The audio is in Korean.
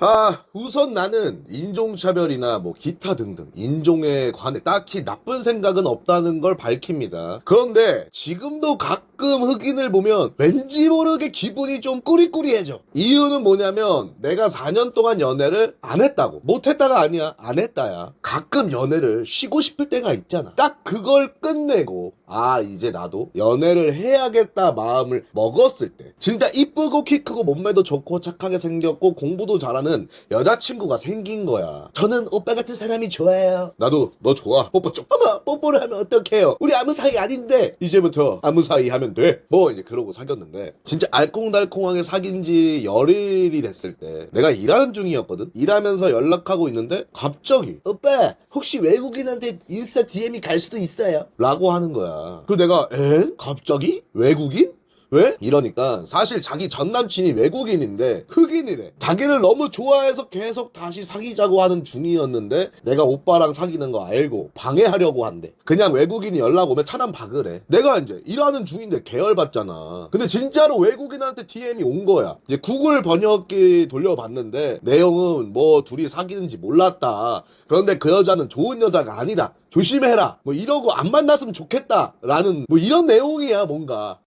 아, 우선 나는 인종차별이나 뭐 기타 등등 인종에 관해 딱히 나쁜 생각은 없다는 걸 밝힙니다. 그런데 지금도 가끔 흑인을 보면 왠지 모르게 기분이 좀 꾸리꾸리해져. 이유는 뭐냐면 내가 4년 동안 연애를 안 했다고. 못 했다가 아니야. 안 했다야. 가끔 연애를 쉬고 싶을 때가 있잖아. 딱 그걸 끝내고 아, 이제 나도 연애를 해야겠다 마음을 먹었을 때 진짜 이쁘고 키 크고 몸매도 좋고 착하게 생겼고 공부도 잘하는 여자친구가 생긴 거야. 저는 오빠 같은 사람이 좋아요. 나도 너 좋아. 뽀뽀 좀. 어머, 뽀뽀를 하면 어떡해요? 우리 아무 사이 아닌데. 이제부터 아무 사이 하면 돼. 뭐 이제 그러고 사귀었는데 진짜 알콩달콩하게 사귄 지 열일이 됐을 때 내가 일하는 중이었거든. 일하면서 연락하고 있는데 갑자기 오빠 혹시 외국인한테 인스타 DM이 갈 수도 있어요. 라고 하는 거야. 그리고 내가 에? 갑자기? 외국인? 왜? 이러니까 사실 자기 전 남친이 외국인인데 흑인이래. 자기를 너무 좋아해서 계속 다시 사귀자고 하는 중이었는데 내가 오빠랑 사귀는 거 알고 방해하려고 한대. 그냥 외국인이 연락 오면 차단 박으래. 내가 이제 일하는 중인데 계열받잖아. 근데 진짜로 외국인한테 DM이 온 거야. 이제 구글 번역기 돌려봤는데 내용은 뭐 둘이 사귀는지 몰랐다. 그런데 그 여자는 좋은 여자가 아니다. 조심해라. 뭐 이러고 안 만났으면 좋겠다. 라는 뭐 이런 내용이야 뭔가.